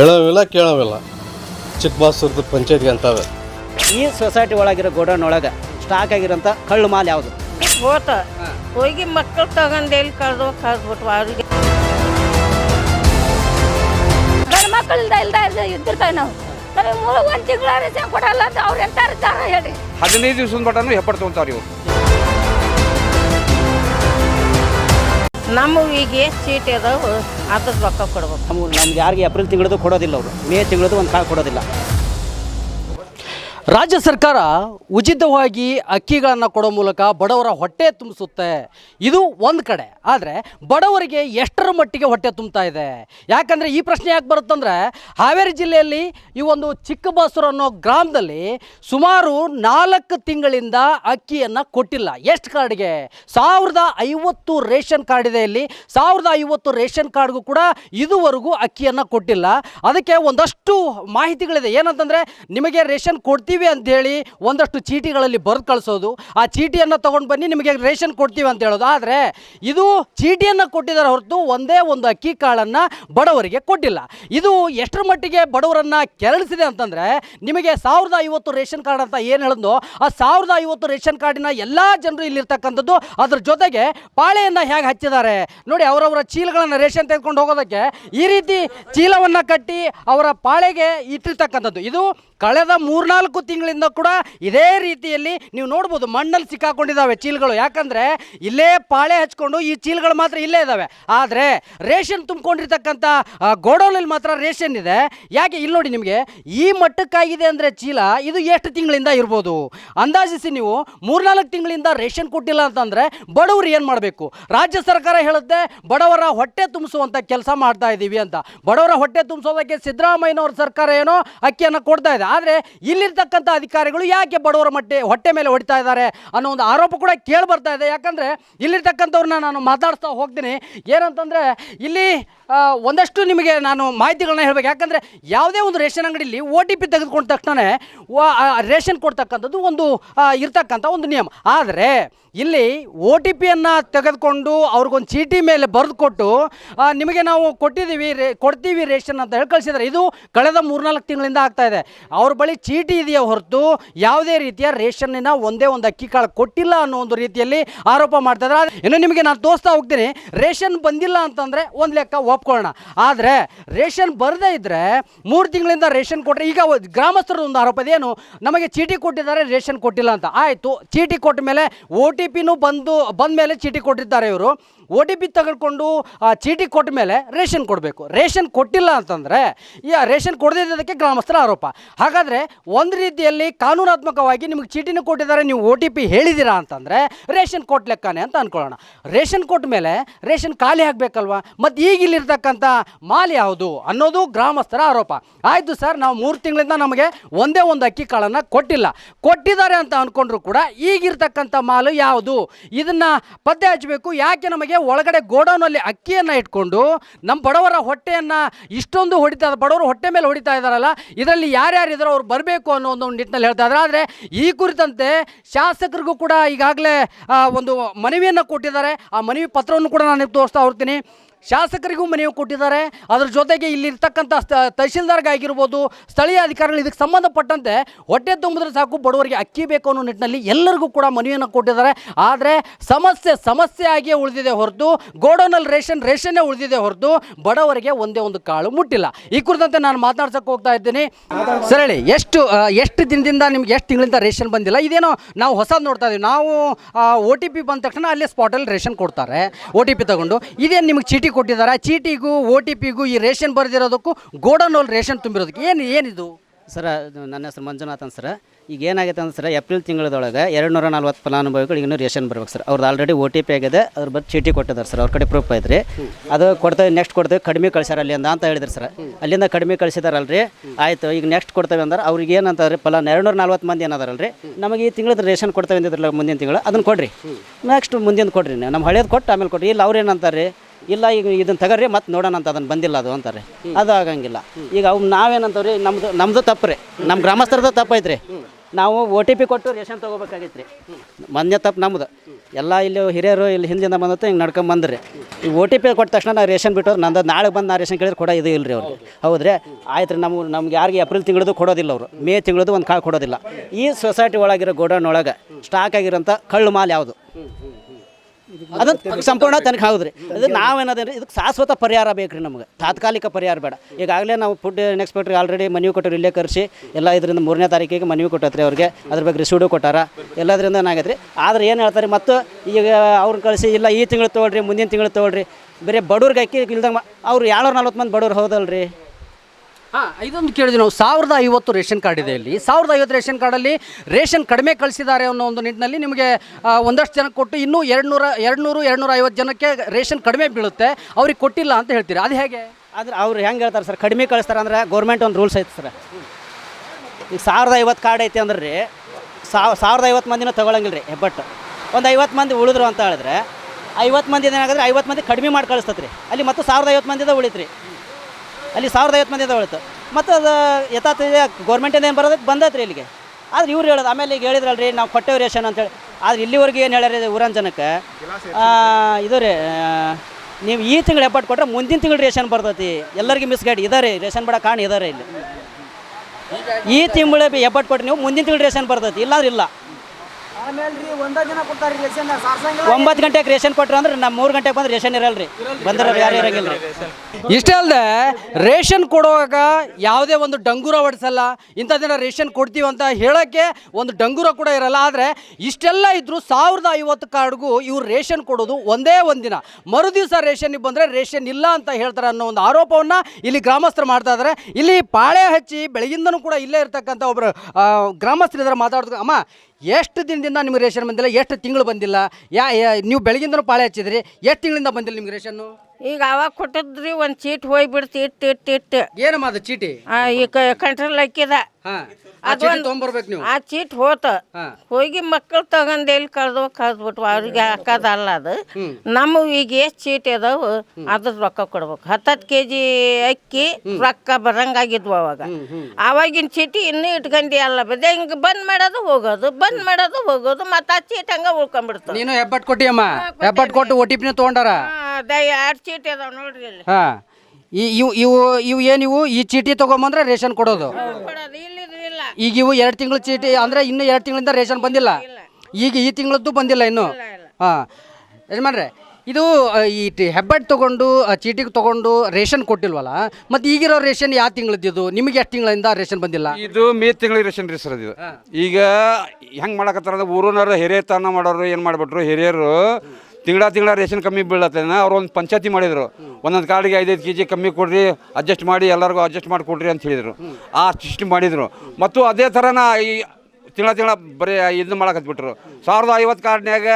ಹೇಳೋವಿಲ್ಲ ಕೇಳೋವಿಲ್ಲ. ಚಿಕ್ಕ ಬಾಸೂರ್ದು ಪಂಚಾಯತ್ಗೆ ಅಂತವೆ ಈ ಸೊಸೈಟಿ ಒಳಗಿರೋ ಗೋಡೌನ್ ಒಳಗೆ ಸ್ಟಾಕ್ ಆಗಿರೋಂಥ ಕಳ್ಳು ಮಾಲ್ ಯಾವುದು? ಹೋತ. ಹೋಗಿ ಮಕ್ಕಳು ತಗೊಂಡು ಎಲ್ಲಿ ಕಳ್ದು ಕಳ್ದ್ಬಿಟ್ವು ಅವ್ರಿಗೆ. ಗಂಡು ಮಕ್ಕಳು ಇಲ್ದ ಇಲ್ದ ಇದ್ದಿರ್ತಾವೆ ನಾವು. ನಮಗೆ ಮೂರು ಒಂದು ತಿಂಗಳ ರೇಷನ್ ಕೊಡಲ್ಲ ಅಂತ ಅವ್ರು ಎಂತ ಇರ್ತಾರೆ ಹೇಳ್ರಿ ಹದಿನೈದು ದಿವಸದ ಮಟನು ಹೆಪ್ಪಟ್ಟು ತೊಗೊಂತಾರೆ ಇವ್ರು. ನಮ್ಮ ಈಗ ಎಷ್ಟು ಚೀಟಿ ಅದಾವು ಅದ್ರ ರೊಕ್ಕ ಕೊಡ್ಬೇಕು. ನಮಗೆ ನಮ್ಗೆ ಯಾರಿಗೆ ಏಪ್ರಿಲ್ ತಿಂಗಳದು ಕೊಡೋದಿಲ್ಲ ಅವರು. ಮೇ ತಿಂಗಳದು ಒಂದು ಕಾಳು ಕೊಡೋದಿಲ್ಲ. ರಾಜ್ಯ ಸರ್ಕಾರ ಉಚಿತವಾಗಿ ಅಕ್ಕಿಗಳನ್ನು ಕೊಡೋ ಮೂಲಕ ಬಡವರ ಹೊಟ್ಟೆ ತುಂಬಿಸುತ್ತೆ. ಇದು ಒಂದು ಕಡೆ. ಆದರೆ ಬಡವರಿಗೆ ಎಷ್ಟರ ಮಟ್ಟಿಗೆ ಹೊಟ್ಟೆ ತುಂಬ್ತಾ ಇದೆ? ಯಾಕಂದರೆ ಈ ಪ್ರಶ್ನೆ ಯಾಕೆ ಬರುತ್ತಂದರೆ ಹಾವೇರಿ ಜಿಲ್ಲೆಯಲ್ಲಿ ಈ ಒಂದು ಚಿಕ್ಕಬಾಸೂರು ಅನ್ನೋ ಗ್ರಾಮದಲ್ಲಿ ಸುಮಾರು ನಾಲ್ಕು ತಿಂಗಳಿಂದ ಅಕ್ಕಿಯನ್ನು ಕೊಟ್ಟಿಲ್ಲ. ಎಷ್ಟು ಕಾರ್ಡ್ಗೆ? ಸಾವಿರದ ಐವತ್ತು ರೇಷನ್ ಕಾರ್ಡ್ ಇದೆ ಇಲ್ಲಿ. ಸಾವಿರದ ಐವತ್ತು ರೇಷನ್ ಕಾರ್ಡ್ಗೂ ಕೂಡ ಇದುವರೆಗೂ ಅಕ್ಕಿಯನ್ನು ಕೊಟ್ಟಿಲ್ಲ. ಅದಕ್ಕೆ ಒಂದಷ್ಟು ಮಾಹಿತಿಗಳಿದೆ. ಏನಂತಂದರೆ ನಿಮಗೆ ರೇಷನ್ ಕೊಡ್ತೀವಿ ಅಂತೇಳಿ ಒಂದಷ್ಟು ಚೀಟಿಗಳಲ್ಲಿ ಬರೆದು ಕಳಿಸೋದು. ಆ ಚೀಟಿಯನ್ನು ತೊಗೊಂಡು ಬನ್ನಿ, ನಿಮಗೆ ರೇಷನ್ ಕೊಡ್ತೀವಿ ಅಂತ ಹೇಳೋದು. ಆದರೆ ಇದು ಚೀಟಿಯನ್ನು ಕೊಟ್ಟಿದ್ದಾರೆ ಹೊರತು ಒಂದೇ ಒಂದು ಅಕ್ಕಿ ಕಾಳನ್ನು ಬಡವರಿಗೆ ಕೊಟ್ಟಿಲ್ಲ. ಇದು ಎಷ್ಟರ ಮಟ್ಟಿಗೆ ಬಡವರನ್ನು ಕೆರಳಿಸಿದೆ ಅಂತಂದರೆ ನಿಮಗೆ ಸಾವಿರದ ಐವತ್ತು ರೇಷನ್ ಕಾರ್ಡ್ ಅಂತ ಏನು ಹೇಳಿದ್ನೋ, ಆ ಸಾವಿರದ ಐವತ್ತು ರೇಷನ್ ಕಾರ್ಡಿನ ಎಲ್ಲ ಜನರು ಇಲ್ಲಿರ್ತಕ್ಕಂಥದ್ದು, ಅದ್ರ ಜೊತೆಗೆ ಪಾಳೆಯನ್ನು ಹೇಗೆ ಹಚ್ಚಿದ್ದಾರೆ? ನೋಡಿ, ಅವರವರ ಚೀಲಗಳನ್ನು ರೇಷನ್ ತೆಗೆದುಕೊಂಡು ಹೋಗೋದಕ್ಕೆ ಈ ರೀತಿ ಚೀಲವನ್ನು ಕಟ್ಟಿ ಅವರ ಪಾಳೆಗೆ ಇಟ್ಟಿರ್ತಕ್ಕಂಥದ್ದು. ಇದು ಕಳೆದ ಮೂರ್ನಾಲ್ಕು ತಿಂಗಳಿಂದ ಕೂಡ ಇದೇ ರೀತಿಯಲ್ಲಿ ನೀವು ನೋಡ್ಬೋದು ಮಣ್ಣಲ್ಲಿ ಸಿಕ್ಕಾಕೊಂಡಿದ್ದಾವೆ ಚೀಲಗಳು. ಯಾಕಂದರೆ ಇಲ್ಲೇ ಪಾಳೆ ಹಚ್ಕೊಂಡು ಈ ಚೀಲಗಳು ಮಾತ್ರ ಇಲ್ಲೇ ಇದ್ದಾವೆ. ಆದರೆ ರೇಷನ್ ತುಂಬಿಕೊಂಡಿರ್ತಕ್ಕಂಥ ಗೋಡೌನಲ್ಲಿ ಮಾತ್ರ ರೇಷನ್ ಇದೆ. ಯಾಕೆ? ಇಲ್ಲಿ ನೋಡಿ ನಿಮಗೆ, ಈ ಮಟ್ಟಕ್ಕಾಗಿದೆ ಅಂದರೆ ಚೀಲ ಇದು ಎಷ್ಟು ತಿಂಗಳಿಂದ ಇರ್ಬೋದು? ಅಂದಾಜಿಸಿ ನೀವು, ಮೂರ್ನಾಲ್ಕು ತಿಂಗಳಿಂದ ರೇಷನ್ ಕೊಟ್ಟಿಲ್ಲ ಅಂತಂದರೆ ಬಡವರು ಏನು ಮಾಡಬೇಕು? ರಾಜ್ಯ ಸರ್ಕಾರ ಹೇಳುತ್ತೆ, ಬಡವರ ಹೊಟ್ಟೆ ತುಂಬಿಸುವಂಥ ಕೆಲಸ ಮಾಡ್ತಾ ಇದ್ದೀವಿ ಅಂತ. ಬಡವರ ಹೊಟ್ಟೆ ತುಂಬಿಸೋದಕ್ಕೆ ಸಿದ್ದರಾಮಯ್ಯನವ್ರ ಸರ್ಕಾರ ಏನೋ ಅಕ್ಕಿಯನ್ನು ಕೊಡ್ತಾ ಇದೆ. ಆದರೆ ಇಲ್ಲಿರ್ತಕ್ಕಂಥ ಅಧಿಕಾರಿಗಳು ಯಾಕೆ ಬಡವರ ಮಟ್ಟೆ ಹೊಟ್ಟೆ ಮೇಲೆ ಹೊಡಿತಾ ಇದ್ದಾರೆ ಅನ್ನೋ ಒಂದು ಆರೋಪ ಕೂಡ ಕೇಳಿ ಬರ್ತಾ ಇದೆ. ಯಾಕಂದರೆ ಇಲ್ಲಿರ್ತಕ್ಕಂಥವ್ರನ್ನ ನಾನು ಮಾತಾಡ್ತಾ ಹೋಗ್ತೀನಿ. ಏನಂತಂದರೆ ಇಲ್ಲಿ ಒಂದಷ್ಟು ನಿಮಗೆ ನಾನು ಮಾಹಿತಿಗಳನ್ನ ಹೇಳಬೇಕು. ಯಾಕಂದರೆ ಯಾವುದೇ ಒಂದು ರೇಷನ್ ಅಂಗಡಿಯಲ್ಲಿ ಓ ಟಿ ಪಿ ತೆಗೆದುಕೊಂಡ ತಕ್ಷಣ ರೇಷನ್ ಕೊಡ್ತಕ್ಕಂಥದ್ದು ಒಂದು ಇರತಕ್ಕಂಥ ಇರ್ತಕ್ಕಂಥ ಒಂದು ನಿಯಮ. ಆದರೆ ಇಲ್ಲಿ ಓ ಟಿ ಪಿಯನ್ನು ತೆಗೆದುಕೊಂಡು ಅವ್ರಿಗೊಂದು ಚೀಟಿ ಮೇಲೆ ಬರೆದು ಕೊಟ್ಟು ನಿಮಗೆ ನಾವು ಕೊಟ್ಟಿದ್ದೀವಿ ರೇ, ಕೊಡ್ತೀವಿ ರೇಷನ್ ಅಂತ ಹೇಳಿ ಕಳಿಸಿದರೆ ಇದು ಕಳೆದ ಮೂರ್ನಾಲ್ಕು ತಿಂಗಳಿಂದ ಆಗ್ತಾ ಇದೆ. ಅವ್ರ ಬಳಿ ಚೀಟಿ ಇದೆಯಾ ಹೊರತು ಯಾವುದೇ ರೀತಿಯ ರೇಷನ್ನಿನ ಒಂದೇ ಒಂದು ಅಕ್ಕಿ ಕಾಳು ಕೊಟ್ಟಿಲ್ಲ ಅನ್ನೋ ಒಂದು ರೀತಿಯಲ್ಲಿ ಆರೋಪ ಮಾಡ್ತಾ ಇದ್ದಾರೆ. ಇನ್ನು ನಿಮಗೆ ನಾನು ತೋರಿಸ್ತಾ ಹೋಗ್ತೀನಿ, ರೇಷನ್ ಬಂದಿಲ್ಲ ಅಂತಂದರೆ ಒಂದು ಲೆಕ್ಕ ಒಪ್ಕೊಳ್ಳೋಣ. ಆದರೆ ರೇಷನ್ ಬರದೇ ಇದ್ದರೆ ಮೂರು ತಿಂಗಳಿಂದ ರೇಷನ್ ಕೊಟ್ಟರೆ ಈಗ ಗ್ರಾಮಸ್ಥರ ಒಂದು ಆರೋಪ ಏನು? ನಮಗೆ ಚೀಟಿ ಕೊಟ್ಟಿದ್ದಾರೆ, ರೇಷನ್ ಕೊಟ್ಟಿಲ್ಲ ಅಂತ. ಆಯಿತು, ಚೀಟಿ ಕೊಟ್ಟ ಮೇಲೆ ಒ ಟಿ ಪಿನೂ ಬಂದು ಬಂದ ಮೇಲೆ ಚೀಟಿ ಕೊಟ್ಟಿದ್ದಾರೆ ಇವರು. ಒ ಟಿ ಪಿ ತೆಗೆದುಕೊಂಡು ಆ ಚೀಟಿ ಕೊಟ್ಟ ಮೇಲೆ ರೇಷನ್ ಕೊಡಬೇಕು. ರೇಷನ್ ಕೊಟ್ಟಿಲ್ಲ ಅಂತಂದರೆ, ಈ ರೇಷನ್ ಕೊಡದಿದ್ದಕ್ಕೆ ಗ್ರಾಮಸ್ಥರ ಆರೋಪ. ಹಾಗಾದರೆ ಒಂದು ರೀತಿಯಲ್ಲಿ ಕಾನೂನಾತ್ಮಕವಾಗಿ ನಿಮಗೆ ಚೀಟಿನ ಕೊಟ್ಟಿದ್ದಾರೆ, ನೀವು ಓ ಟಿ ಪಿ ಹೇಳಿದ್ದೀರಾ ಅಂತಂದರೆ ರೇಷನ್ ಕೊಟ್ಲೆಕ್ಕಾನೆ ಅಂತ ಅಂದ್ಕೊಳ್ಳೋಣ ರೇಷನ್ ಕೊಟ್ಟ ಮೇಲೆ ರೇಷನ್ ಖಾಲಿ ಆಗಬೇಕಲ್ವಾ? ಮತ್ತು ಈಗ ಇಲ್ಲಿರ್ತಕ್ಕಂಥ ಮಾಲ್ ಯಾವುದು ಅನ್ನೋದು ಗ್ರಾಮಸ್ಥರ ಆರೋಪ. ಆಯಿತು ಸರ್, ನಾವು ಮೂರು ತಿಂಗಳಿಂದ ನಮಗೆ ಒಂದೇ ಒಂದು ಅಕ್ಕಿ ಕಾಳನ್ನು ಕೊಟ್ಟಿಲ್ಲ. ಕೊಟ್ಟಿದ್ದಾರೆ ಅಂತ ಅಂದ್ಕೊಂಡ್ರು ಕೂಡ ಈಗಿರ್ತಕ್ಕಂಥ ಮಾಲು ಯಾವುದು? ಇದನ್ನು ಪತ್ತೆ ಹಚ್ಚಬೇಕು ಯಾಕೆ ನಮಗೆ ಒಳಗಡೆ ಗೋಡೌನಲ್ಲಿ ಅಕ್ಕಿಯನ್ನು ಇಟ್ಕೊಂಡು ನಮ್ಮ ಬಡವರ ಹೊಟ್ಟೆಯನ್ನು ಇಷ್ಟೊಂದು ಹೊಡಿತಾ, ಬಡವರ ಹೊಟ್ಟೆ ಮೇಲೆ ಹೊಡಿತಾ ಇದ್ದಾರಲ್ಲ, ಇದರಲ್ಲಿ ಯಾರ್ಯಾರು ಇದ್ದಾರೋ ಅವ್ರು ಬರಬೇಕು ಅನ್ನೋ ಒಂದು ನಿಟ್ಟಿನಲ್ಲಿ ಹೇಳ್ತಾ ಇದ್ದಾರೆ. ಆದರೆ ಈ ಕುರಿತಂತೆ ಶಾಸಕರಿಗೂ ಕೂಡ ಈಗಾಗಲೇ ಒಂದು ಮನವಿಯನ್ನು ಕೊಟ್ಟಿದ್ದಾರೆ. ಆ ಮನವಿ ಪತ್ರವನ್ನು ಕೂಡ ನಾನು ತೋರಿಸ್ತಾ ಹೋಗ್ತೀನಿ. ಶಾಸಕರಿಗೂ ಮನವಿ ಕೊಟ್ಟಿದ್ದಾರೆ. ಅದರ ಜೊತೆಗೆ ಇಲ್ಲಿರ್ತಕ್ಕಂಥ ತಹಶೀಲ್ದಾರ್ಗಾಗಿರ್ಬೋದು, ಸ್ಥಳೀಯ ಅಧಿಕಾರಿಗಳು ಇದಕ್ಕೆ ಸಂಬಂಧಪಟ್ಟಂತೆ ಹೊಟ್ಟೆ ತುಂಬಿದ್ರೆ ಸಾಕು, ಬಡವರಿಗೆ ಅಕ್ಕಿ ಬೇಕು ಅನ್ನೋ ನಿಟ್ಟಿನಲ್ಲಿ ಎಲ್ಲರಿಗೂ ಕೂಡ ಮನವಿಯನ್ನು ಕೊಟ್ಟಿದ್ದಾರೆ. ಆದರೆ ಸಮಸ್ಯೆ ಸಮಸ್ಯೆ ಆಗಿಯೇ ಉಳಿದಿದೆ ಹೊರತು, ಗೋಡೌನಲ್ಲಿ ರೇಷನ್, ರೇಷನ್ನೇ ಉಳಿದಿದೆ ಹೊರತು ಬಡವರಿಗೆ ಒಂದೇ ಒಂದು ಕಾಳು ಮುಟ್ಟಿಲ್ಲ. ಈ ಕುರಿತಂತೆ ನಾನು ಮಾತನಾಡ್ಸೋಕೆ ಹೋಗ್ತಾ ಇದ್ದೀನಿ. ಸರ್ ಹೇಳಿ, ಎಷ್ಟು ಎಷ್ಟು ದಿನದಿಂದ ನಿಮ್ಗೆ ಎಷ್ಟು ತಿಂಗಳಿಂದ ರೇಷನ್ ಬಂದಿಲ್ಲ? ಇದೇನೋ ನಾವು ಹೊಸದು ನೋಡ್ತಾ ಇದ್ದೀವಿ ನಾವು ಒ ಟಿ ಪಿ ಬಂದ ತಕ್ಷಣ ಅಲ್ಲೇ ಸ್ಪಾಟಲ್ಲಿ ರೇಷನ್ ಕೊಡ್ತಾರೆ, ಒ ಟಿ ಪಿ ತಗೊಂಡು. ಇದೇನು ನಿಮಗೆ ಚೀಟಿ ಕೊಟ್ಟಿದ್ದಾರೆ. ಆ ಚೀಟಿಗೂ ಓ ಟಿ ಪಿಗೂ ಈ ರೇಷನ್ ಬರೆದಿರೋದಕ್ಕೂ ಗೋಡೌನಲ್ಲಿ ರೇಷನ್ ತುಂಬಿರೋದಕ್ಕೆ ಏನು ಏನಿದು? ಸರ್ ನನ್ನ ಹೆಸರು ಮಂಜುನಾಥ್ ಅಂತ ಸರ್. ಈಗ ಏನಾಗುತ್ತೆ ಅಂದ್ರೆ ಸರ್ ಏಪ್ರಿಲ್ ತಿಂಗಳದೊಳಗೆ ಎರಡು ನೂರ ನಲ್ವತ್ತು ಫಲಾನುಭವಿಗಳು ಇನ್ನೂ ರೇಷನ್ ಬರ್ಬೇಕು ಸರ್. ಅವ್ರದ್ದು ಆಲ್ರೆಡಿ ಓ ಟಿ ಪಿ ಆಗಿದೆ ಅದ್ರ ಬಗ್ಗೆ ಚೀಟಿ ಕೊಟ್ಟಿದ್ದಾರೆ ಸರ್. ಅವ್ರ ಕಡೆ ಪ್ರೂಫ್ ಐತ್ರಿ. ಅದು ಕೊಡ್ತೇವೆ ನೆಕ್ಸ್ಟ್ ಕೊಡ್ತೇವೆ ಕಡಿಮೆ ಕಳಿಸ್ಯಾರ ಅಲ್ಲಿಂದ ಅಂತ ಹೇಳಿದ್ರು ಸರ್. ಅಲ್ಲಿಂದ ಕಡಿಮೆ ಕಳಿಸಿದಾರಲ್ರಿ. ಆಯಿತು ಈಗ ನೆಕ್ಸ್ಟ್ ಕೊಡ್ತೇವೆ ಅಂದ್ರೆ ಅವ್ರಿಗೆ ಏನಂತಾರೆ ಫಲಾನ್ ಎರಡು ನೂರ ನಲ್ವತ್ತು ಮಂದಿ ಏನದಾರಲ್ರಿ ನಮಗೆ ಈ ತಿಂಗಳದ ರೇಷನ್ ಕೊಡ್ತೇವೆ ಅಂದಿದ್ರಲ್ಲ ಮುಂದಿನ ತಿಂಗಳು ಅದನ್ನು ಕೊಡ್ರಿ. ನೆಕ್ಸ್ಟ್ ಮುಂದಿನ ಕೊಡ್ರಿ ನೀವು. ನಮ್ಮ ಹಳೇದು ಕೊಟ್ಟು ಆಮೇಲೆ ಕೊಡ್ರಿ ಇಲ್ಲ ಅವ್ರು ಏನಂತಾರೆ ಇಲ್ಲ ಈಗ ಇದನ್ನ ತಗರ್ರಿ ಮತ್ತೆ ನೋಡೋಣ ಅಂತ ಅದನ್ನು ಬಂದಿಲ್ಲ ಅದು ಅಂತಾರೆ. ಅದು ಆಗಂಗಿಲ್ಲ. ಈಗ ಅವು ನಾವೇನಂತವ್ರಿ ನಮ್ದು ನಮ್ಮದು ತಪ್ಪು ರೀ ನಮ್ಮ ಗ್ರಾಮಸ್ಥರದ ತಪ್ಪು ಐತ್ರಿ ನಾವು ಓ ಟಿ ಪಿ ಕೊಟ್ಟು ರೇಷನ್ ತೊಗೋಬೇಕಾಗೈತ್ರಿ. ರೀ ಮೊನ್ನೆ ತಪ್ಪು ನಮ್ದು. ಎಲ್ಲ ಇಲ್ಲಿ ಹಿರಿಯರು ಇಲ್ಲಿ ಹಿಂದಿಂದ ಬಂದತ್ತೆ ಹಿಂಗೆ ನಡ್ಕೊಂಡ್ ಬಂದ್ರಿ. ಈ ಓ ಟಿ ಪಿ ಕೊಟ್ಟ ತಕ್ಷಣ ನಾ ರೇಷನ್ ಬಿಟ್ಟು ನಂದು ನಾಳೆ ಬಂದು ನಾ ರೇಷನ್ ಕೇಳಿದ್ರೆ ಕೊಡೋ ಇದು ಇಲ್ಲರಿ ಅವ್ರು ಅವ್ರಿಗೆ ಹೌದ್ರಿ? ಆಯ್ತು ರೀ ನಮ್ಗೆ ನಮ್ಗೆ ಯಾರಿಗೆ ಏಪ್ರಿಲ್ ತಿಂಗಳದು ಕೊಡೋದಿಲ್ಲ ಅವರು. ಮೇ ತಿಂಗಳದು ಒಂದು ಕಾಳು ಕೊಡೋದಿಲ್ಲ. ಈ ಸೊಸೈಟಿ ಒಳಗಿರೋ ಗೋಡೌನ್ ಒಳಗೆ ಸ್ಟಾಕ್ ಆಗಿರೋಂಥ ಕಳ್ಳು ಮಾಲ್ ಯಾವುದು? ಅದನ್ನು ಸಂಪೂರ್ಣ ತನಕ ಹೌದ್ರಿ. ಅದು ನಾವೇನಾದ್ರೆ ಇದಕ್ಕೆ ಶಾಶ್ವತ ಪರಿಹಾರ ಬೇಕು ರೀ ನಮ್ಗೆ. ತಾತ್ಕಾಲಿಕ ಪರಿಹಾರ ಬೇಡ. ಈಗಾಗಲೇ ನಾವು ಫುಡ್ ಇನ್ಸ್ಪೆಕ್ಟ್ರಿಗೆ ಆಲ್ರೆಡಿ ಮನವಿ ಕೊಟ್ಟರು ಇಲ್ಲೇ ಕರೆಸಿ. ಎಲ್ಲ ಇದರಿಂದ ಮೂರನೇ ತಾರೀಕಿಗೆ ಮನವಿ ಕೊಟ್ಟತ್ರಿ ಅವ್ರಿಗೆ. ಅದ್ರ ಬಗ್ಗೆ ರಿಸೂಡು ಕೊಟ್ಟಾರ. ಎಲ್ಲದರಿಂದ ಏನಾಗೈತೆ ರೀ ಆದ್ರೆ ಏನು ಹೇಳ್ತಾರೆ ಮತ್ತು ಈಗ ಅವ್ರನ್ನ ಕಳಿಸಿ, ಇಲ್ಲ ಈ ತಿಂಗಳು ತೊಗೊಳ್ರಿ, ಮುಂದಿನ ತಿಂಗಳು ತೊಗೊಳ್ರಿ. ಬರೀ ಬಡವ್ರಿಗೆ ಅಕ್ಕಿ ಇಲ್ದಂಗೆ ಅವ್ರು ಏಳ್ನೂರ ನಲ್ವತ್ತು ಮಂದಿ ಬಡವ್ರು ಹೌದಲ್ರಿ? ಹಾಂ ಇದೊಂದು ಕೇಳಿದ್ವಿ ನಾವು. ಸಾವಿರದ ಐವತ್ತು ರೇಷನ್ ಕಾರ್ಡ್ ಇದೆ ಇಲ್ಲಿ. ಸಾವಿರದ ಐವತ್ತು ರೇಷನ್ ಕಾರ್ಡಲ್ಲಿ ರೇಷನ್ ಕಡಿಮೆ ಕಳಿಸಿದ್ದಾರೆ ಅನ್ನೋ ಒಂದು ನಿಟ್ಟಿನಲ್ಲಿ ನಿಮಗೆ ಒಂದಷ್ಟು ಜನಕ್ಕೆ ಕೊಟ್ಟು ಇನ್ನೂ ಎರಡು ನೂರ ಎರಡು ಐವತ್ತು ಜನಕ್ಕೆ ರೇಷನ್ ಕಡಿಮೆ ಬೀಳುತ್ತೆ. ಅವ್ರಿಗೆ ಕೊಟ್ಟಿಲ್ಲ ಅಂತ ಹೇಳ್ತೀರಿ? ಅದು ಹೇಗೆ? ಆದ್ರೆ ಅವ್ರು ಹೆಂಗೆ ಹೇಳ್ತಾರೆ ಸರ್? ಕಡಿಮೆ ಕಳಿಸ್ತಾರೆ ಅಂದ್ರೆ ಗೌರ್ಮೆಂಟ್ ಒಂದು ರೂಲ್ಸ್ ಐತೆ ಸರ್. ಈಗ ಸಾವಿರದ ಐವತ್ತು ಕಾರ್ಡ್ ಐತೆ ಅಂದ್ರೆ ರೀ, ಸಾವ್, ಸಾವಿರದ ಐವತ್ತು ಮಂದಿನೂ ತೊಗೊಳಂಗಿಲ್ಲ ರೀ, ಹೆಬ್ಬಟ್ಟು. ಒಂದು ಐವತ್ತು ಮಂದಿ ಉಳಿದ್ರು ಅಂತ ಹೇಳಿದ್ರೆ, ಐವತ್ತು ಮಂದಿ ಏನಾಗಿದ್ರೆ ಐವತ್ತು ಮಂದಿ ಕಡಿಮೆ ಮಾಡಿ ಕಳಿಸ್ತತ್ರಿ. ಅಲ್ಲಿ ಮತ್ತು ಸಾವಿರದ ಐವತ್ತು ಮಂದಿದ ಉಳಿತ್ರಿ. ಅಲ್ಲಿ ಸಾವಿರದ ಐವತ್ತು ಮಂದಿ ಉಳಿತು ಮತ್ತು ಅದು ಯಥಾತ್ ಗೌರ್ಮೆಂಟಿಂದ ಏನು ಬರೋದಕ್ಕೆ ಬಂದೈತೆ ಇಲ್ಲಿಗೆ. ಆದ್ರೆ ಇವ್ರು ಹೇಳೋದು, ಆಮೇಲೆ ಈಗ ಹೇಳಿದ್ರಲ್ರಿ, ನಾವು ಕೊಟ್ಟೇವು ರೇಷನ್ ಅಂತೇಳಿ ಆದ್ರೆ ಇಲ್ಲಿವರೆಗೆ ಏನು ಹೇಳ್ಯಾರ ಊರನ್ ಜನಕ್ಕೆ? ಇದು ರೀ ನೀವು ಈ ತಿಂಗಳು ಹೆಬ್ಬಟ್ಟು ಕೊಟ್ಟರೆ ಮುಂದಿನ ತಿಂಗಳು ರೇಷನ್ ಬರ್ತೈತಿ. ಎಲ್ಲರಿಗೂ ಮಿಸ್ ಗೈಡ್ ಇದಾರೆ, ರೇಷನ್ ಬಿಡ ಕಾಣ್ ಇದಾರೆ ಇಲ್ಲಿ. ಈ ತಿಂಗಳು ಹೆಬ್ಬಟ್ಟು ಕೊಟ್ಟರೆ ನೀವು ಮುಂದಿನ ತಿಂಗಳು ರೇಷನ್ ಬರ್ತೈತಿ. ಇಲ್ಲಾದ್ರೆ ಇಲ್ಲ. ಒಂಬತ್ತು ಗಂಟೆಗೆ ರೇಷನ್ ಕೊಟ್ಟರು ಅಂದ್ರೆ ನಮ್ಮ ಮೂರು ಗಂಟೆಗೆ ಬಂದ್ರೆ ರೇಷನ್ ಇರಲ್ಲ ರೀ ಬಂದ್ರೆ ಯಾರು ಇರಂಗಿಲ್ಲ. ರೀ ಇಷ್ಟೇ ಅಲ್ಲದೆ ರೇಷನ್ ಕೊಡುವಾಗ ಯಾವುದೇ ಒಂದು ಡಂಗೂರ ಹೊಡಿಸಲ್ಲ ಇಂಥ ದಿನ ರೇಷನ್ ಕೊಡ್ತೀವಿ ಅಂತ ಹೇಳೋಕ್ಕೆ ಒಂದು ಡಂಗೂರ ಕೂಡ ಇರಲ್ಲ. ಆದರೆ ಇಷ್ಟೆಲ್ಲ ಇದ್ದರೂ ಸಾವಿರದ ಐವತ್ತು ಕಾರ್ಡ್ಗೂ ಇವ್ರು ರೇಷನ್ ಕೊಡೋದು ಒಂದೇ ಒಂದು ದಿನ. ಮರು ದಿವಸ ರೇಷನ್ಗೆ ಬಂದರೆ ರೇಷನ್ ಇಲ್ಲ ಅಂತ ಹೇಳ್ತಾರೆ ಅನ್ನೋ ಒಂದು ಆರೋಪವನ್ನು ಇಲ್ಲಿ ಗ್ರಾಮಸ್ಥರು ಮಾಡ್ತಾ ಇದ್ದಾರೆ ಇಲ್ಲಿ ಪಾಳೆ ಹಚ್ಚಿ ಬೆಳಗಿಂದನೂ ಕೂಡ ಇಲ್ಲೇ ಇರ್ತಕ್ಕಂಥ ಒಬ್ಬರು ಗ್ರಾಮಸ್ಥರಿದ್ದಾರೆ ಮಾತಾಡ್ತಾರೆ ಮಾತಾಡೋದು ಅಮ್ಮ ಎಷ್ಟು ದಿನದಿಂದ ನಿಮ್ಗೆ ರೇಷನ್ ಬಂದಿಲ್ಲ ಎಷ್ಟು ತಿಂಗಳು ಬಂದಿಲ್ಲ? ಯಾ ಯಾ- ನೀವು ಬೆಳಗಿಂದನೂ ಪಾಳೆ ಹಚ್ಚಿದ್ರಿ ಎಷ್ಟು ತಿಂಗಳಿಂದ ಬಂದಿಲ್ಲ ನಿಮ್ಗೆ ರೇಷನ್ನು? ಈಗ ಅವಾಗ ಕೊಟ್ಟಿದ್ರಿ ಒಂದು ಚೀಟ್ ಹೋಗ್ಬಿಡ್ತು ಇಟ್ಟು ಇಟ್ಟು ಇಟ್ಟು ಏನಮ್ಮ ಅದು ಚೀಟಿ? ಆ, ಈಗ ಕಂಟ್ರೋಲ್ ಹಾಕಿದ. ಹಾಂ. ತೊಗೊಂಬರ್ಬೇಕು ನೀವು. ಆ ಚೀಟ್ ಹೋತ. ಹೋಗಿ ಮಕ್ಕಳು ತಗೊಂಡ್ ಎಲ್ಲಿ ಕಳ್ದು ಕಳ್ದ್ಬಿಟ್ವು ಅವ್ರಿಗೆ ಹಾಕೋದಲ್ಲ ಅದು. ನಮ್ಮ ಈಗ ಎಷ್ಟು ಚೀಟ್ ಅದಾವ ಅದ್ರ ರೊಕ್ಕ ಕೊಡ್ಬೇಕು. ಹತ್ತತ್ತು ಕೆ ಜಿ ಅಕ್ಕಿ ರೊಕ್ಕ ಬರಂಗಾಗಿದ್ವು ಅವಾಗ. ಆವಾಗಿನ ಚೀಟಿ ಇನ್ನೂ ಇಟ್ಕೊಂಡಿ ಅಲ್ಲ ಬದೇ ಹಿಂಗೆ ಬಂದ್ ಮಾಡೋದು ಹೋಗೋದು ಬಂದ್ ಮಾಡೋದು ಹೋಗೋದು ಮತ್ತೆ ಆ ಚೀಟ್ ಹಂಗ ಉಳ್ಕೊಂಡ್ಬಿಡ್ತು ನೀನು ಹೆಬ್ಬಟ್ ಕೊಟ್ಟಿಯಮ್ಮ. ಹೆಬ್ಬಟ್ ಕೊಟ್ಟು ಒ ಟಿ ಪಿನ ತೊಗೊಂಡಾರ? ಎರಡು ಚೀಟಿ ಅದಾವ ನೋಡ್ರಿ ಇಲ್ಲಿ. ಹಾಂ. ಈ ಇವು ಇವು ಇವು ಏನಿವು ಈ ಚೀಟಿ ತಗೊಂಬಂದ್ರೆ ರೇಷನ್ ಕೊಡೋದು. ಕೊಡೋದು. ಇಲ್ಲಿದ್ರೆ ಇಲ್ಲ. ಈಗ ಇವು ಎರಡು ತಿಂಗಳ ಚೀಟಿ ಅಂದ್ರೆ ಇನ್ನು ಎರಡು ತಿಂಗಳಿಂದ ರೇಷನ್ ಬಂದಿಲ್ಲ. ಈಗ ಈ ತಿಂಗಳದ್ದು ಬಂದಿಲ್ಲ ಇನ್ನು. ಹಾಂ. ಯಜಮಾನ್ರೆ ಇದು ಆ, ಈ ಟಿ- ಹೆಬ್ಬಟ್ಟು ತೊಗೊಂಡು ಆ ಚೀಟಿಗೆ ತಗೊಂಡು ರೇಷನ್ ಕೊಟ್ಟಿಲ್ವಲ್ಲ? ಮತ್ತು ಈಗಿರೋ ರೇಷನ್ ಯಾವ ತಿಂಗಳದ್ದು ನಿಮಗೆ ಎಷ್ಟು ತಿಂಗಳಿಂದ ರೇಷನ್ ಬಂದಿಲ್ಲ? ಇದು ಮೇ ತಿಂಗಳ ರೇಷನ್ ರೀ ಸರ್ ಇದು. ಈಗ ಹೆಂಗೆ ಮಾಡಕತ್ತಾರ ಊರಿನವ್ರು ಹಿರಿಯತನ ಮಾಡೋರು ಏನು ಮಾಡಿಬಿಟ್ರು? ಹಿರಿಯರು ತಿಂಗಳ ತಿಂಗಳ ರೇಷನ್ ಕಮ್ಮಿ ಬೀಳತ್ತೇನ ಅವ್ರು ಒಂದು ಪಂಚಾಯತಿ ಮಾಡಿದ್ರು. ಒಂದೊಂದು ಕಾರ್ಡಿಗೆ ಐದೈದು ಕೆ ಜಿ ಕಮ್ಮಿ ಕೊಡ್ರಿ ಅಡ್ಜಸ್ಟ್ ಮಾಡಿ ಎಲ್ಲರಿಗೂ ಅಡ್ಜಸ್ಟ್ ಮಾಡಿ ಕೊಡ್ರಿ ಅಂತ ಹೇಳಿದರು. ಆ ಸಿಸ್ಟಮ್ ಮಾಡಿದರು. ಮತ್ತು ಅದೇ ಥರನ ಈ ತಿಂಗಳ ತಿಂಗಳ ಬರೀ ಇದನ್ನ ಮಾಡಕತ್ಬಿಟ್ರು. ಸಾವಿರದ ಐವತ್ತು ಕಾರ್ಡ್ನ್ಯಾಗ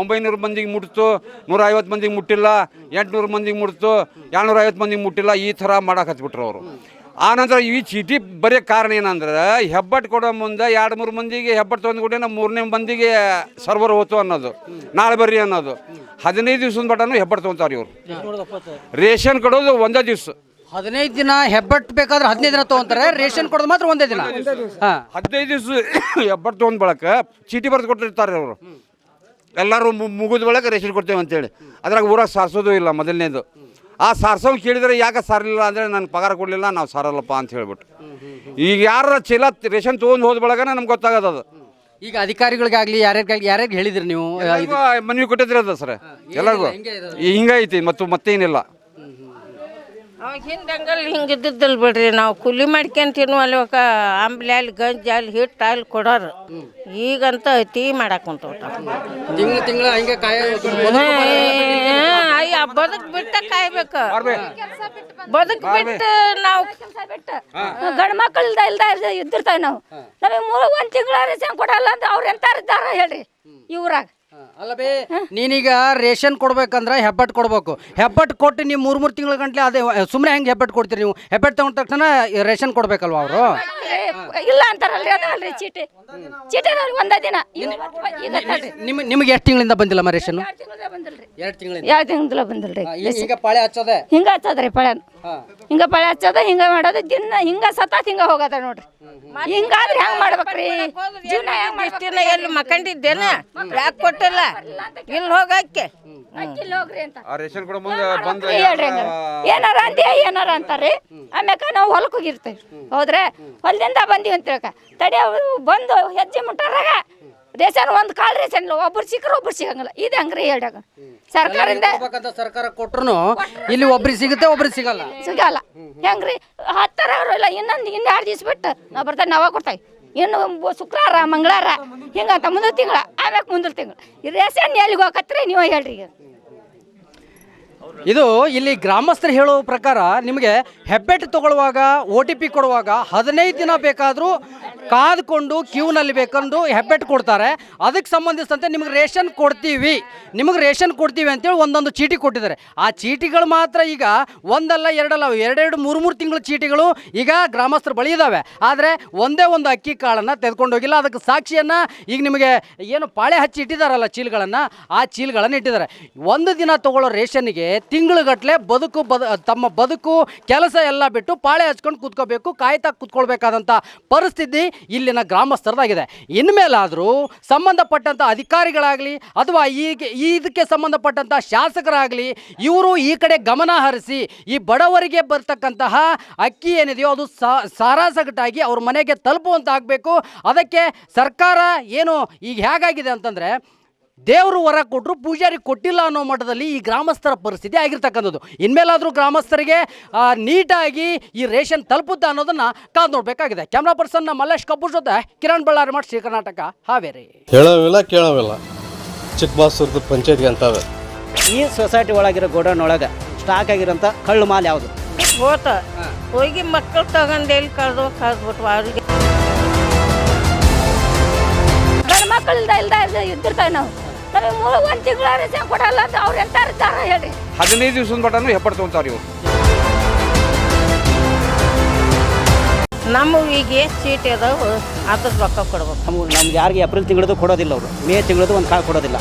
ಒಂಬೈನೂರು ಮಂದಿಗೆ ಮುಟ್ತು ನೂರ ಐವತ್ತು ಮಂದಿಗೆ ಮುಟ್ಟಿಲ್ಲ, ಎಂಟುನೂರು ಮಂದಿಗೆ ಮುಟ್ತು ಏಳ್ನೂರ ಐವತ್ತು ಮಂದಿಗೆ ಮುಟ್ಟಿಲ್ಲ, ಈ ಥರ ಮಾಡಕತ್ಬಿಟ್ರು ಅವರು. ಆನಂತರ ಈ ಚೀಟಿ ಬರೆಯೋ ಕಾರಣ ಏನಂದ್ರೆ ಹೆಬ್ಬಟ್ಟು ಕೊಡೋ ಮುಂದೆ ಎರಡು ಮೂರು ಮಂದಿಗೆ ಹೆಬ್ಬಟ್ಟು ತಂದು ನಮ್ಮ ಮೂರನೇ ಮಂದಿಗೆ ಸರ್ವರ್ ಹೋತು ಅನ್ನೋದು. ನಾಳೆ ಬರ್ರಿ ಅನ್ನೋದು. ಹದಿನೈದು ದಿವ್ಸದ ಮಟನೂ ಹೆಬ್ಬಟ್ಟು ತೊಗೊಂತಾರೆ ಇವರು. ರೇಷನ್ ಕೊಡೋದು ಒಂದೇ ದಿವ್ಸ. ಹದಿನೈದು ದಿನ ಹೆಬ್ಬಟ್ಟು ಬೇಕಾದ್ರೆ ಹದಿನೈದು ದಿನ ತೊಗೊಂತಾರೆ ರೇಷನ್ ಕೊಡೋದು ಮಾತ್ರ ಒಂದೇ ದಿನ. ಹದಿನೈದು ದಿವ್ಸ ಹೆಬ್ಬಟ್ಟು ತೊಗೊಂಡ್ ಬಳಕ ಚೀಟಿ ಬರೆದು ಕೊಟ್ಟಿರ್ತಾರೆ ಅವರು ಎಲ್ಲರೂ ಮುಗಿದ ಬಳಕ ರೇಷನ್ ಕೊಡ್ತೇವೆ ಅಂತೇಳಿ. ಅದ್ರಾಗ ಊರಾಗ ಸಾರಿಸೋದು ಇಲ್ಲ ಮೊದಲನೇದು. ಆ ಸಾರ್ಸೋಂಗೆ ಕೇಳಿದ್ರೆ ಯಾಕೆ ಸಾರಲಿಲ್ಲ ಅಂದರೆ ನನಗೆ ಪಗಾರ ಕೊಡಲಿಲ್ಲ ನಾವು ಸಾರಲ್ಲಪ್ಪ ಅಂತ ಹೇಳ್ಬಿಟ್ಟು ಈಗ ಯಾರ ಚೀಲ ರೇಷನ್ ತೊಗೊಂಡು ಹೋದ ಬಳಗನ ನಮ್ಗೆ ಗೊತ್ತಾಗದ ಅದು. ಈಗ ಅಧಿಕಾರಿಗಳಿಗಾಗಲಿ ಯಾರ್ಯಾರಿಗಾಗಲಿ ಯಾರ್ಯಾರಿಗೆ ಹೇಳಿದ್ರಿ ನೀವು? ಎಲ್ಲರಿಗೂ ಮನವಿ ಕೊಟ್ಟಿದ್ರಿ ಅದು ಸರ್. ಎಲ್ಲರಿಗೂ. ಹಿಂಗೈತಿ ಮತ್ತು ಮತ್ತೇನಿಲ್ಲ. ಅವಾಗ ಹಿಂದಂಗಲ್ ಹಿಂಗೆ ಇದ್ದಿದ್ದಲ್ ಬಿಡ್ರಿ. ನಾವು ಕೂಲಿ ಮಾಡ್ಕೊಂಡು ತಿನ್ನುವಲ್ಲಿ ಒಕ್ಕ ಆಂಬ್ಲಿ ಅಲ್ಲಿ ಗಂಜಿ ಅಲ್ಲಿ ಹಿಟ್ಟು ಅಲ್ಲಿ ಕೊಡೋರು. ಈಗಂತ ಟೀ ಮಾಡಕ್ ಕುಂತ ತಿಂಗಳು ತಿಂಗಳು ಹಂಗೆ ಕಾಯ ಅಯ್ಯ ಬದುಕ್ ಬಿಟ್ಟ ಕಾಯ್ಬೇಕು. ಬದುಕ್ ಬಿಟ್ಟು ನಾವು ಕೆಲಸ ಬಿಟ್ಟು ಗಂಡು ಮಕ್ಕಳು ಇಲ್ದ ಇಲ್ದ ಇದ್ದಿರ್ತಾವೆ ನಾವು. ನಮಗೆ ಮೂರು ಒಂದು ತಿಂಗಳ ರೇಷನ್ ಕೊಡಲ್ಲ ಅಂತ ಅವ್ರು ಎಂತಾರು ಇದ್ದಾರೆ ಹೇಳ್ರಿ. ಈ ಊರಾಗ. ಅಲ್ಲ ನೀನೀಗ ರೇಷನ್ ಕೊಡ್ಬೇಕಂದ್ರೆ ಹೆಬ್ಬಟ್ಟು ಕೊಡ್ಬೇಕು. ಹೆಬ್ಬಟ್ಟು ಕೊಟ್ಟು ನೀವು ಮೂರು ಮೂರು ತಿಂಗಳ ಗಂಟ್ಲೆ ಅದೇ ಸುಮ್ಮನೆ ಹೆಂಗೆ ಹೆಬ್ಬಟ್ಟು ಕೊಡ್ತೀರಿ ನೀವು? ಹೆಬ್ಬಟ್ಟು ತಗೊಂಡ ತಕ್ಷಣ ರೇಷನ್ ಕೊಡ್ಬೇಕಲ್ವ ಅವರು? ಇಲ್ಲ ಅಂತಾರಲ್ರಿ ಅದಲ್ರಿ ಚೀಟಿ ಚೀಟಿ. ಅದಾವ್ರಿ ಒಂದ ದಿನ. ಈಗ ಈಗ ತಡ್ರಿ. ನಿಮ್ ನಿಮ್ಗೆ ಎಷ್ಟು ತಿಂಗಳಿಂದ ಬಂದಿಲ್ಲ ಮರೇಶನ್ ಎರಡ್ ತಿಂಗ್ಳದ ಬಂದಿಲ್ರಿ. ಎರಡು ತಿಂಗಳಿಂದ? ಯಾವ ತಿಂಗಳ ಬಂದಿಲ್ರಿ. ಈಗ ಪಾಳೆ ಹಚ್ಚೋದೆ? ಹಿಂಗ ಹಚ್ಚದ್ರಿ ಪಳ್ಯಾನ ಹಿಂಗ ಪಳೆ ಹಚ್ಚದ ಹಿಂಗ ಮಾಡೋದು ದಿನ ಹಿಂಗ ಸತಾತ್ ಹಿಂಗ ಹೋಗದ ನೋಡ್ರಿ. ಹಿಂಗಾದ್ರೆ ಹೆಂಗ್ ಮಾಡ್ಬೇಕ್ರಿ? ಜೀವನ ಹೆಂಗ್ ಮಾಡ್ತಿಲ್ಲ ಎಲ್ಲಿ ಮಕ್ಕಂಡಿದ್ದೇನ? ಯಾಕೆ ಕೊಟ್ಟಿಲ್ಲ? ಇಲ್ಲಿ ಹೋಗಕ್ಕೆ ರೇಷನ್ ಕೊಡೋ ಮುಂದೆ ಬಂದು ಹೇಳ್ರಿ ಹಂಗಾರ. ಏನಾರ ಅಂದ್ಯ ಏನಾರ ಅಂತಾರ್ರಿ. ಆಮ್ಯಾಕ ನಾವು ಹೊಲಕ್ಕೆ ಹೋಗಿರ್ತೇವೆ. ಹೌದ್ರೆ? ಹೊಲದಿಂದ ಬಂದೀವಿ ಅಂತ ತಿಳ್ಕ. ತಡಿ ಅವ್ರು ಬಂದು ಹೆಜ್ಜೆ ಮುಟ್ಟಾರಾಗ ರೇಷನ್ ಒಂದು ಕಾಳು ರೇಷನ್ ಇಲ್ಲ ಒಬ್ರು ಸಿಕ್ಕರು ಒಬ್ರು ಸಿಗಂಗಿಲ್ಲ. ಇದು ಹಂಗ್ರಿ ಹೇಳ್ದಾಗ ಸರ್ಕಾರದಿಂದ ಸರ್ಕಾರ ಕೊಟ್ರು. ಇಲ್ಲಿ ಒಬ್ರಿಗೆ ಸಿಗುತ್ತೆ ಒಬ್ರಿಗೆ ಸಿಗಲ್ಲ. ಸಿಗಲ್ಲ. ಹೆಂಗ್ರಿ? ಹತ್ತರ ಇಲ್ಲ ಇನ್ನೊಂದು ಇನ್ನ ಎರಡು ದಿವಸ ಬಿಟ್ಟು ನಾವು ಬರ್ತಾರೆ ನಾವಾಗ ಕೊಡ್ತಾವೆ. ಇನ್ನು ಶುಕ್ರವಾರ ಮಂಗಳವಾರ ಹಿಂಗಂತ ಮುಂದಿನ ತಿಂಗಳ ಆಮ್ಯಾಕೆ ಮುಂದಿನ ತಿಂಗಳ. ರೇಷನ್ ಎಲ್ಲಿಗೆ ಹೋಗತ್ರಿ ನೀವು ಹೇಳ್ರಿ ಈಗ. ಇದು ಇಲ್ಲಿ ಗ್ರಾಮಸ್ಥರು ಹೇಳೋ ಪ್ರಕಾರ ನಿಮಗೆ ಹೆಬ್ಬೆಟ್ಟು ತಗೊಳ್ಳುವಾಗ ಒ ಟಿ ಪಿ ಕೊಡುವಾಗ ಹದಿನೈದು ದಿನ ಬೇಕಾದರೂ ಕಾದ್ಕೊಂಡು ಕ್ಯೂನಲ್ಲಿ ಬೇಕಂದು ಹೆಬ್ಬೆಟ್ಟು ಕೊಡ್ತಾರೆ. ಅದಕ್ಕೆ ಸಂಬಂಧಿಸಿದಂತೆ ನಿಮಗೆ ರೇಷನ್ ಕೊಡ್ತೀವಿ. ನಿಮಗೆ ರೇಷನ್ ಕೊಡ್ತೀವಿ ಅಂತೇಳಿ ಒಂದೊಂದು ಚೀಟಿ ಕೊಟ್ಟಿದ್ದಾರೆ. ಆ ಚೀಟಿಗಳು ಮಾತ್ರ ಈಗ ಒಂದಲ್ಲ ಎರಡಲ್ಲ, ಎರಡೆರಡು ಮೂರು ಮೂರು ತಿಂಗಳ ಚೀಟಿಗಳು ಈಗ ಗ್ರಾಮಸ್ಥರ ಬಳಿ ಇದ್ದಾವೆ ಆದರೆ ಒಂದೇ ಒಂದು ಅಕ್ಕಿ ಕಾಳನ್ನು ತೆಗೆದುಕೊಂಡು ಹೋಗಿಲ್ಲ. ಅದಕ್ಕೆ ಸಾಕ್ಷಿಯನ್ನು ಈಗ ನಿಮಗೆ ಏನು ಪಾಳೆ ಹಚ್ಚಿ ಇಟ್ಟಿದ್ದಾರಲ್ಲ ಚೀಲಗಳನ್ನು, ಆ ಚೀಲಗಳನ್ನು ಇಟ್ಟಿದ್ದಾರೆ. ಒಂದು ದಿನ ತಗೊಳ್ಳೋ ರೇಷನ್ಗೆ ತಿಂಗಳುಗಟ್ಟಲೆ ಬದುಕು ಬದು, ತಮ್ಮ ಬದುಕು, ಕೆಲಸ ಎಲ್ಲ ಬಿಟ್ಟು ಪಾಳೆ ಹಚ್ಕೊಂಡು ಕೂತ್ಕೋಬೇಕು, ಕಾಯ್ತಾ ಕೂತ್ಕೊಳ್ಬೇಕಾದಂಥ ಪರಿಸ್ಥಿತಿ ಇಲ್ಲಿನ ಗ್ರಾಮಸ್ಥರದಾಗಿದೆ. ಇನ್ಮೇಲಾದರೂ ಸಂಬಂಧಪಟ್ಟಂಥ ಅಧಿಕಾರಿಗಳಾಗಲಿ ಅಥವಾ ಈ ಇದಕ್ಕೆ ಸಂಬಂಧಪಟ್ಟಂಥ ಶಾಸಕರಾಗಲಿ ಇವರು ಈ ಕಡೆ ಗಮನ ಹರಿಸಿ ಈ ಬಡವರಿಗೆ ಬರ್ತಕ್ಕಂತಹ ಅಕ್ಕಿ ಏನಿದೆಯೋ ಅದು ಸಾರಾಸಗಟಾಗಿ ಅವ್ರ ಮನೆಗೆ ತಲುಪುವಂತಾಗಬೇಕು. ಅದಕ್ಕೆ ಸರ್ಕಾರ ಏನು, ಈಗ ಹೇಗಾಗಿದೆ ಅಂತಂದರೆ ದೇವರು ವರ ಕೊಟ್ಟರು ಪೂಜಾರಿ ಕೊಟ್ಟಿಲ್ಲ ಅನ್ನೋ ಮಟ್ಟದಲ್ಲಿ ಈ ಗ್ರಾಮಸ್ಥರ ಪರಿಸ್ಥಿತಿ ಆಗಿರ್ತಕ್ಕಂಥದ್ದು. ಇನ್ಮೇಲಾದರೂ ಗ್ರಾಮಸ್ಥರಿಗೆ ಆ, ನೀಟಾಗಿ ಈ ರೇಷನ್ ತಲುಪುತ್ತಾ ಅನ್ನೋದನ್ನು ಕಾದು ನೋಡಬೇಕಾಗಿದೆ. ಕ್ಯಾಮ್ರಾ ಪರ್ಸನ್ನ ಮಲ್ಲೇಶ್ ಕಪೂರ್ ಜೊತೆ ಕಿರಣ್ ಬಳ್ಳಾರಿ ಮಾಡಿ ಶ್ರೀ ಕರ್ನಾಟಕ ಹಾವೇರಿ. ಹೇಳೋವಿಲ್ಲ ಕೇಳೋವಿಲ್ಲ. ಚಿಕ್ಕಬಾಸೂರ್ದು ಪಂಚಾಯತ್ಗೆ ಅಂತವೆ. ಈ ಸೊಸೈಟಿ ಒಳಗಿರೋ ಗೋಡೌನ್ ಒಳಗೆ ಸ್ಟಾಕ್ ಆಗಿರೋಂಥ ಕಳ್ಳು ಮಾಲ್ ಯಾವುದು? ಹೋತ. ಹೋಗಿ ಮಕ್ಕಳು ತಗೊಂಡು ಎಲ್ಲಿ ಕಳ್ದು ಕಳ್ದ್ಬಿಟ್ವು ಅವ್ರಿಗೆ. ಗಂಡು ಮಕ್ಕಳು ಇಲ್ದ ಇಲ್ದ ಇದ್ದಿರ್ತಾವೆ ನಾವು. ನಮಗೆ ಮೂರು ಒಂದು ತಿಂಗಳ ರಜೆ ಕೊಡಲ್ಲ ಅಂತ ಅವ್ರು ಎಂತ ಇರ್ತಾರ ಹೇಳ್ರಿ ಹದಿನೈದು ದಿವಸದ ಮಟನು ಹೆಪ್ಪಡ್ ತೊಗೊಂತಾರೆ ಇವ್ರು. ನಮ್ಮ ಈಗ ಎಷ್ಟು ಚೀಟಿ ಅದಾವು ಅದ್ರ ರೊಕ್ಕ ಕೊಡ್ಬೇಕು. ನಮ್ಗೆ ನಮ್ಗೆ ಯಾರಿಗೆ ಏಪ್ರಿಲ್ ತಿಂಗಳದು ಕೊಡೋದಿಲ್ಲ ಅವರು. ಮೇ ತಿಂಗಳದು ಒಂದು ಕಾಳು ಕೊಡೋದಿಲ್ಲ.